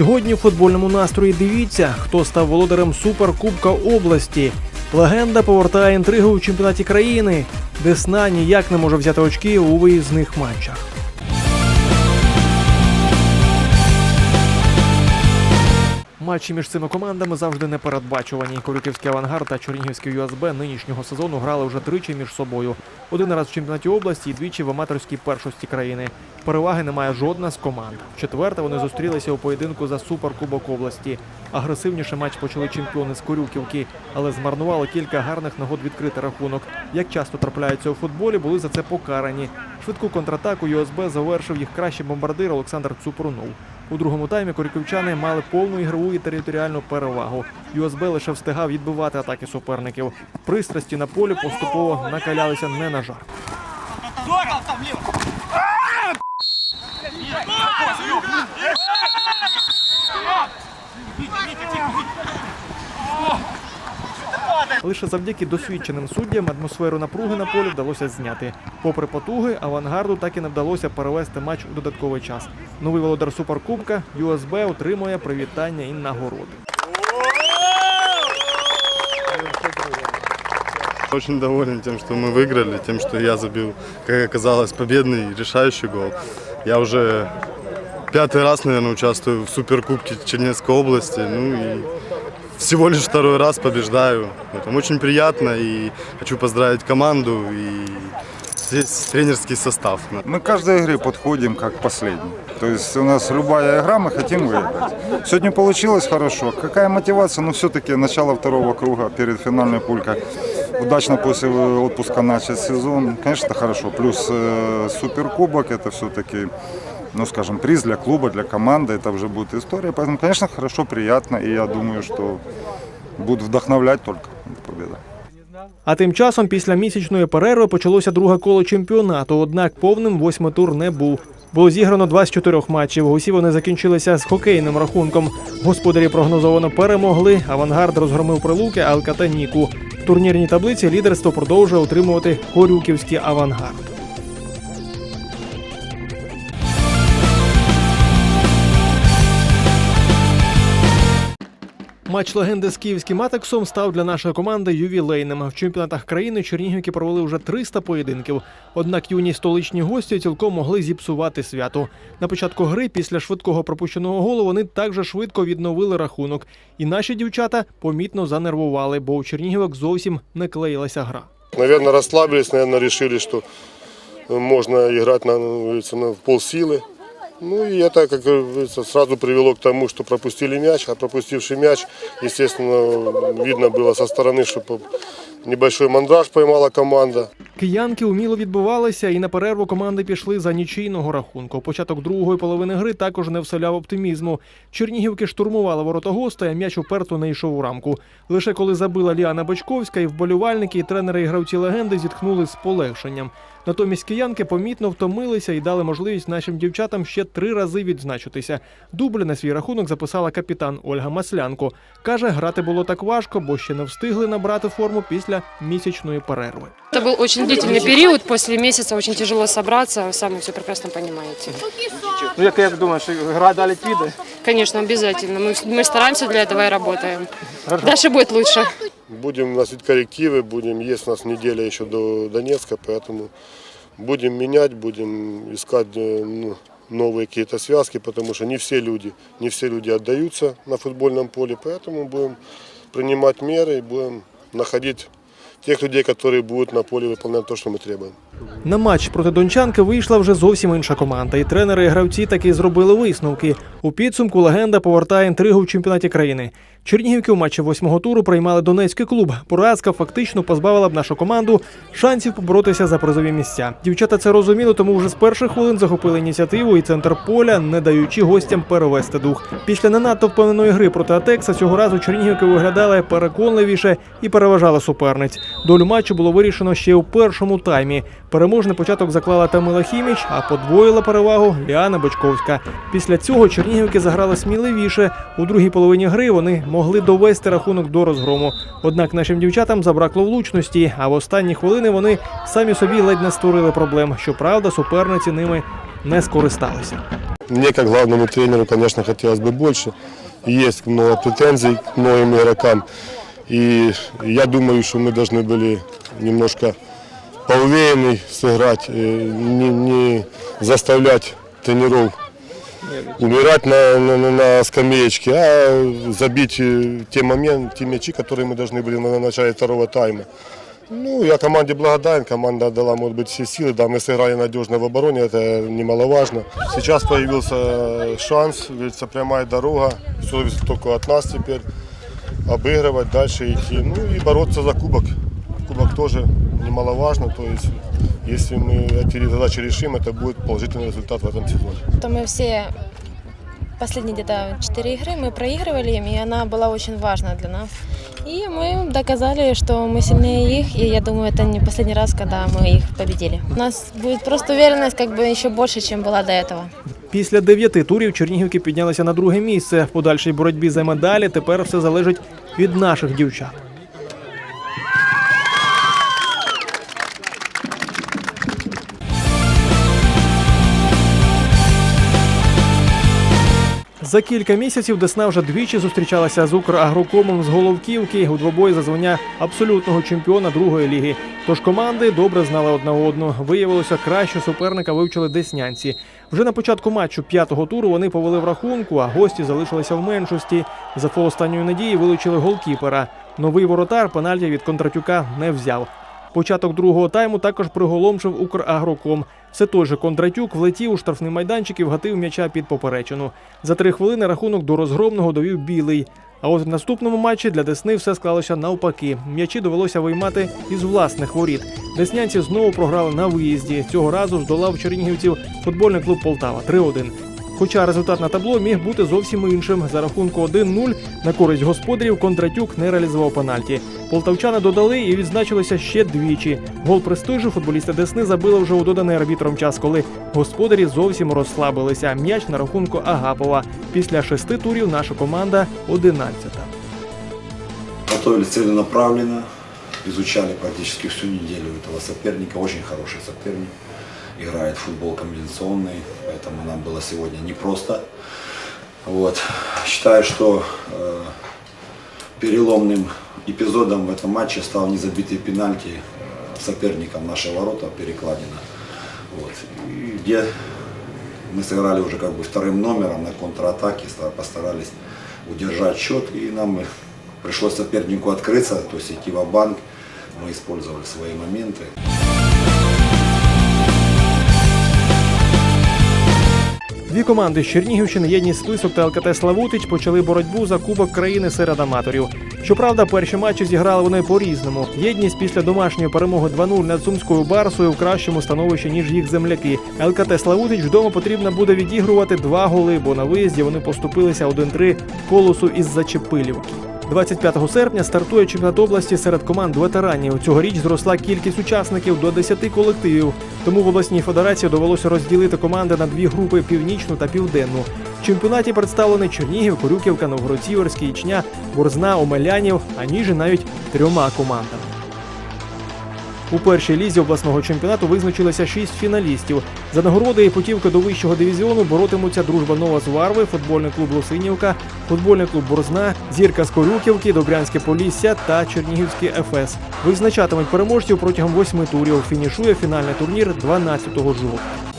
Сьогодні в футбольному настрої дивіться, хто став володарем суперкубка області. Легенда повертає інтригу у чемпіонаті країни. Десна ніяк не може взяти очки у виїзних матчах. Матчі між цими командами завжди непередбачувані. Корюківський авангард та Чернігівський ЮСБ нинішнього сезону грали вже тричі між собою. Один раз в чемпіонаті області і двічі в аматорській першості країни. Переваги немає жодна з команд. Вчетверте вони зустрілися у поєдинку за суперкубок області. Агресивніше матч почали чемпіони з Корюківки, але змарнували кілька гарних нагод відкрити рахунок. Як часто трапляються у футболі, були за це покарані. Швидку контратаку ЮСБ завершив їх кращий бомбардир Олександр Цупрунов. У другому таймі корюківчани мали повну ігрову і територіальну перевагу. ЮСБ лише встигав відбивати атаки суперників. Пристрасті на полі поступово накалялися не на жарт. Лише завдяки досвідченим суддям атмосферу напруги на полі вдалося зняти. Попри потуги, авангарду так і не вдалося перевести матч у додатковий час. Новий володар суперкубка ЮСБ отримує привітання і нагороди. Очень доволен тем, что мы выиграли, тем, что я забил, как оказалось, победный решающий гол. Я уже пятый раз, наверное, участвую в Суперкубке Чернецкой области. Ну и всего лишь второй раз побеждаю. Это очень приятно и хочу поздравить команду и здесь тренерский состав. Мы к каждой игре подходим как к последней. То есть у нас любая игра, мы хотим выиграть. Сегодня получилось хорошо. Какая мотивация? Ну, все-таки начало второго круга перед финальной пулькой. Удачно после отпуска начать сезон. Конечно, это хорошо. Плюс э, суперкубок это все-таки, ну, скажем, приз для клуба, для команды. Это уже будет история. Поэтому, конечно, хорошо, приятно. И я думаю, что будет вдохновлять только эта победа. А тим часом після місячної перерви почалося друге коло чемпіонату. Однак повним восьмий тур не був. Було зіграно 24 матчів. Усі вони закінчилися з хокейним рахунком. Господарі прогнозовано перемогли. Авангард розгромив прилуки, а ЛКТ Ніку. В турнірній таблиці лідерство продовжує отримувати Корюківський авангард. Матч легенди з київським Атексом став для нашої команди ювілейним. В чемпіонатах країни чернігівки провели вже 300 поєдинків. Однак юні столичні гості цілком могли зіпсувати свято. На початку гри, після швидкого пропущеного голу, вони також швидко відновили рахунок. І наші дівчата помітно занервували, бо у чернігівок зовсім не клеїлася гра. Наверное, расслабились, наверное, решили, что можно играть на, ну, на в полсилы. Ну и это, как говорится, сразу привело к тому, что пропустили мяч, а пропустивший мяч, естественно, видно было со стороны, что по- небольшой мандраж поймала команда. Киянки уміло відбувалися, і на перерву команди пішли за нічийного рахунку. Початок другої половини гри також не вселяв оптимізму. Чернігівки штурмували ворота гостей, а м'яч уперто не йшов у рамку. Лише коли забила Ліана Бочковська, і вболівальники, і тренери і гравці легенди зітхнули з полегшенням. Натомість киянки помітно втомилися і дали можливість нашим дівчатам ще три рази відзначитися. Дубль на свій рахунок записала капітан Ольга Маслянко. Каже, грати було так важко, бо ще не встигли набрати форму після місячної перерви. Это был очень длительный период, после месяца очень тяжело собраться, вы сами все прекрасно понимаете. Ну як, як думаєш, гра далі піде? Конечно, обязательно, мы, мы стараемся для этого и работаем. Дальше будет лучше. Будем носить коррективы, будем, есть у нас неделя еще до Донецка, поэтому будем менять, будем искать э, ну, новые какие-то связки, потому что не все люди, не все люди отдаются на футбольном поле, поэтому будем принимать меры и будем находить тех людей, которые будут на поле выполнять то, что мы требуем. На матч проти дончанки вийшла вже зовсім інша команда, і тренери і гравці таки зробили висновки. У підсумку легенда повертає інтригу в чемпіонаті країни. Чернігівки у матчі восьмого туру приймали Донецький клуб. Поразка фактично позбавила б нашу команду шансів поборотися за призові місця. Дівчата це розуміли, тому вже з перших хвилин захопили ініціативу і центр поля, не даючи гостям перевести дух. Після не надто впевненої гри проти Атекса цього разу Чернігівки виглядали переконливіше і переважали суперниць. Долю матчу було вирішено ще у першому таймі. Переможний початок заклала Тамила Хіміч, а подвоїла перевагу Ліана Бочковська. Після цього чернігівки заграли сміливіше. У другій половині гри вони могли довести рахунок до розгрому. Однак нашим дівчатам забракло влучності, а в останні хвилини вони самі собі ледь не створили проблем. Щоправда, суперниці ними не скористалися. мне как главному тренеру, конечно, хотелось бы больше. И Есть много претензий к многим игрокам. И я думаю, что мы должны были немножко поуверенней сыграть, э, не, не заставлять тренеров умирать на, на, на- на скамеечке, а забить э, те моменты, те мячи, которые мы должны были на начале второго тайма. Ну, я команде благодарен, команда дала, может быть, все силы, да, мы сыграли надежно в обороне, это немаловажно. Сейчас появился шанс, говорится, прямая дорога, все зависит только от нас теперь, обыгрывать, дальше идти, ну и бороться за кубок. Кубок тоже немаловажно, то есть, если мы эти задачи решим, это будет положительный результат в этом сезоне. то мы все последние где-то четыре игры мы проигрывали им, и она была очень важна для нас. И мы доказали, что мы сильнее их, и я думаю, это не последний раз, когда мы их победили. У нас будет просто уверенность как бы еще больше, чем была до этого. Після дев'яти турів Чернігівки піднялися на друге місце. В подальшій боротьбі за медалі тепер все залежить від наших дівчат. За кілька місяців Десна вже двічі зустрічалася з Украгрокомом з Головківки у двобої за звання абсолютного чемпіона другої ліги. Тож команди добре знали одна одну. Виявилося, краще суперника вивчили деснянці. Вже на початку матчу п'ятого туру вони повели в рахунку, а гості залишилися в меншості. За фол останньої надії вилучили голкіпера. Новий воротар пенальті від Кондратюка не взяв. Початок другого тайму також приголомшив Украгроком. Все той же Кондратюк влетів у штрафний майданчик і вгатив м'яча під поперечину. За три хвилини рахунок до розгромного довів білий. А от в наступному матчі для Десни все склалося навпаки. М'ячі довелося виймати із власних воріт. Деснянці знову програли на виїзді. Цього разу здолав чернігівців футбольний клуб Полтава 3-1. Хоча результат на табло міг бути зовсім іншим. За рахунку 1-0 на користь господарів Кондратюк не реалізував пенальті. Полтавчани додали і відзначилися ще двічі. Гол престижу футболісти Десни забили вже у доданий арбітром час, коли господарі зовсім розслабилися. М'яч на рахунку Агапова. Після шести турів наша команда 11-та. Готовились целенаправленно, изучали практически всю неделю этого соперника. Очень хороший соперник. Играет в футбол комбинационный, поэтому нам было сегодня непросто. Вот. Считаю, что э, переломным эпизодом в этом матче стал незабитый пенальти э, соперником нашего ворота перекладина. Вот. Где мы сыграли уже как бы вторым номером на контратаке, ста- постарались удержать счет, и нам пришлось сопернику открыться, то есть идти в банк Мы использовали свои моменты. Дві команди з Чернігівщини, єдність список та ЛКТ Славутич почали боротьбу за Кубок країни серед аматорів. Щоправда, перші матчі зіграли вони по-різному. Єдність після домашньої перемоги 2-0 над сумською барсою в кращому становищі ніж їх земляки. ЛКТ Славутич вдома потрібно буде відігрувати два голи, бо на виїзді вони поступилися 1-3 колосу із Зачепилівки. 25 серпня стартує чемпіонат області серед команд ветеранів. Цьогоріч зросла кількість учасників до 10 колективів. Тому в обласній федерації довелося розділити команди на дві групи північну та південну. В чемпіонаті представлені Чернігів, Корюківка, Новгород-Сіверський, Ічня, Борзна, Омелянів, а ніже навіть трьома командами. У першій лізі обласного чемпіонату визначилися шість фіналістів. За нагороди і путівки до вищого дивізіону боротимуться дружба Нова з Варви, футбольний клуб Лосинівка, футбольний клуб Борзна, зірка з Корюківки, Добрянське Полісся та Чернігівський ФС. Визначатимуть переможців протягом восьми турів. Фінішує фінальний турнір 12 жовтня.